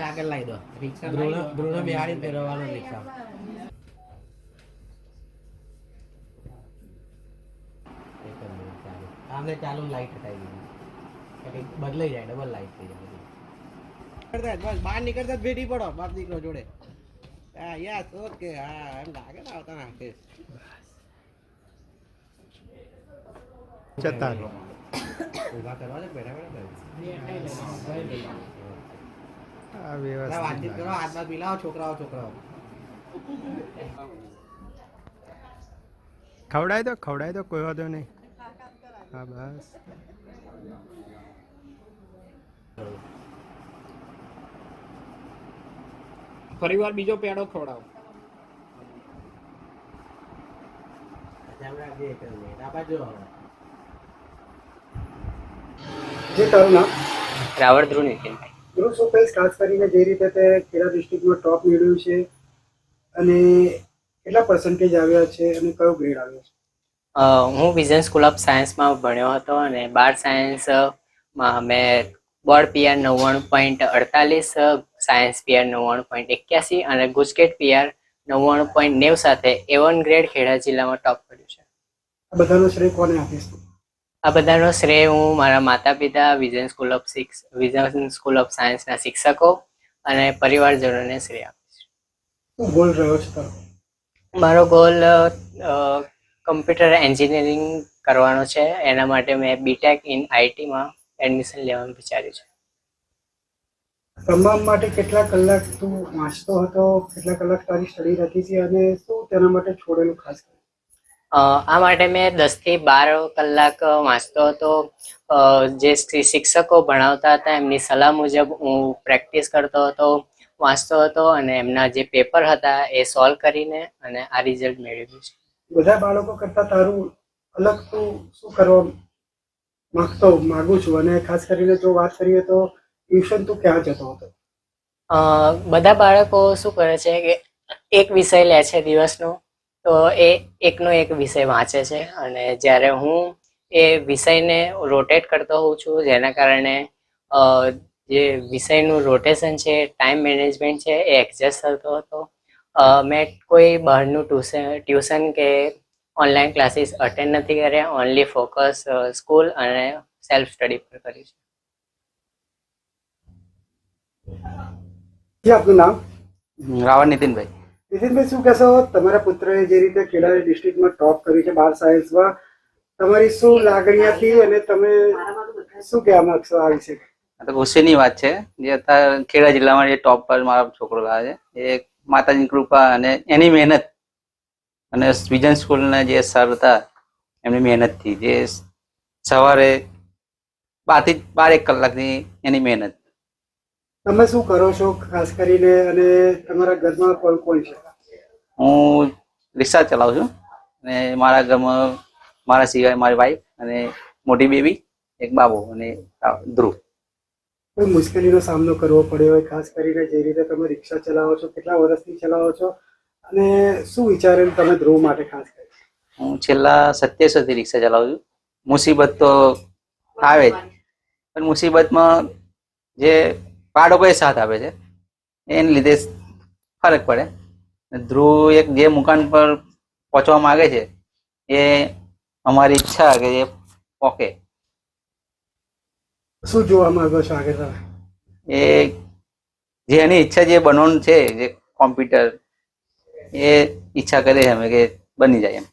આગળ વધો રિક્ષા બેહાડીને ફેરવવાનો રિક્ષા ચાલુ. લાઈટ હટાવી બદલાઈ જાય ડબલ લાઈટ થઈ જાય બસ બહાર નીકળતા જ ભેટી પડો બાપ દીકરો જોડે. હા યસ ઓકે હા એમ લાગે ને આવતા નાખે. જતા કરવા બેઠા બેઠા વાતચીત કરો હાથમાં છોકરાઓ છોકરાઓ. ખવડાવી દો ખવડાવી દો કોઈ વાંધો નહીં. હા બસ. ફરીવાર બીજો પેડો ખવડાવો. જ તારું નામ? ધ્રુવ નીતિનભાઈ ધ્રુવ ખાસ કરીને જે રીતે તે ખેડા ડિસ્ટ્રિક્ટમાં ટોપ મેળવ્યું છે અને કેટલા પર્સન્ટેજ આવ્યા છે અને કયો ગ્રેડ આવ્યો છે? હું વિઝન સ્કૂલ ઓફ સાયન્સમાં ભણ્યો હતો અને બાર સાયન્સમાં મેં બોર્ડ પીઆર નવ્વાણું પોઈન્ટ અડતાલીસ સાયન્સ પીઆર નવ્વાણું પોઈન્ટ એક્યાસી અને ગુજકેટ પીઆર નવ્વાણું પોઈન્ટ નેવ સાથે એવન ગ્રેડ ખેડા જિલ્લામાં ટોપ કર્યું છે. આ બધાનો શ્રેય કોને આપીશ આ બધાનો શ્રેય હું મારા માતા પિતા vision school of six vision school of સાયન્સના શિક્ષકો અને પરિવારજનોને શ્રેય આપીશ. શું ગોલ રહ્યો છે મારો ગોલ કમ્પ્યુટર એન્જિનિયરિંગ કરવાનો છે. એના માટે મેં બીટેક ઇન આઈટીમાં એડમિશન લેવાનું વિચાર્યું છે. તમામ માટે કેટલા કલાક તું વાંચતો હતો? કેટલા કલાક તારી સ્ટડી રહેતી હતી? અને શું તેના માટે છોડેલું ખાસ? આ માટે મેં દસથી બાર કલાક વાંચતો હતો. જે શિક્ષકો ભણાવતા હતા એમની સલાહ મુજબ હું પ્રેક્ટિસ કરતો હતો વાંચતો હતો અને એમના જે પેપર હતા એ સોલ્વ કરીને અને આ રિઝલ્ટ મેળવ્યું છે. બધા બાળકો કરતા તારું અલગ તું શું કરવા માંગતો માંગુ છું? અને ખાસ કરીને જો વાત કરીએ તો ટ્યુશન તું ક્યાં જતો હતો? બધા બાળકો શું કરે છે કે એક વિષય લે છે દિવસનો, તો એ એકનો એક વિષય વાંચે છે. અને જ્યારે હું એ વિષયને રોટેટ કરતો હોઉં છું, જેના કારણે જે વિષયનું રોટેશન છે ટાઈમ મેનેજમેન્ટ છે, એ એડજસ્ટ થતો હતો. મેં કોઈ બહારનું ટ્યુશન ટ્યુશન કે ઓનલાઈન ક્લાસીસ અટેન્ડ નથી કર્યા ઓનલી ફોકસ સ્કૂલ અને સેલ્ફ સ્ટડી પર કર્યું છે. જી આપનું નામ? રાવણ નીતિનભાઈ. નીતિનભાઈ શું કહેશો? તમારા પુત્રએ જે રીતે ખેડા ડિસ્ટ્રિક્ટમાં ટોપ કર્યું છે બાર સાયન્સમાં તમારી શું લાગણી હતી અને તમે શું કહેવા માંગશો આ વિશે? આ તો ખુશીની વાત છે. જે અત્યારે ખેડા જિલ્લામાં જે ટોપ પર મારો છોકરો લાવે છે એ માતાજીની કૃપા અને એની મહેનત અને વિઝન સ્કૂલના જે સર હતા એમની મહેનતથી જે સવારે બારથી બાર એક કલાકની એની મહેનત તમે શું કરો છો ખાસ કરીને અને તમારા ઘરમાં કોણ કોણ છે? હું રિક્ષા ચલાવું છું અને મારા ઘરમાં મારા સિવાય મારી વાઈફ અને મોટી બેબી એક બાબુ અને ધ્રુવ. કોઈ મુશ્કેલીનો સામનો કરવો પડ્યો હોય ખાસ કરીને જે રીતે તમે રિક્ષા ચલાવો છો કેટલા વર્ષથી ચલાવો છો અને શું વિચારે તમે ધ્રુવ માટે ખાસ કરી હું છેલ્લા સત્યાવીસોથી રિક્ષા ચલાવું છું. મુસીબત તો આવે જ પણ મુસીબતમાં જે પાડો કોઈ સાથ આપે છે. એને લીધે ફરક પડે. ધ્રુવ એક જે મુકામ પર પહોંચવા માંગે છે એ અમારી ઈચ્છા કે એ પોકે. શું જોવા માંગો છો આગળ એ જે એની ઈચ્છા જે બનવાનું છે જે કોમ્પ્યુટર એ ઈચ્છા કરે છે અમે કે બની જાય એમ.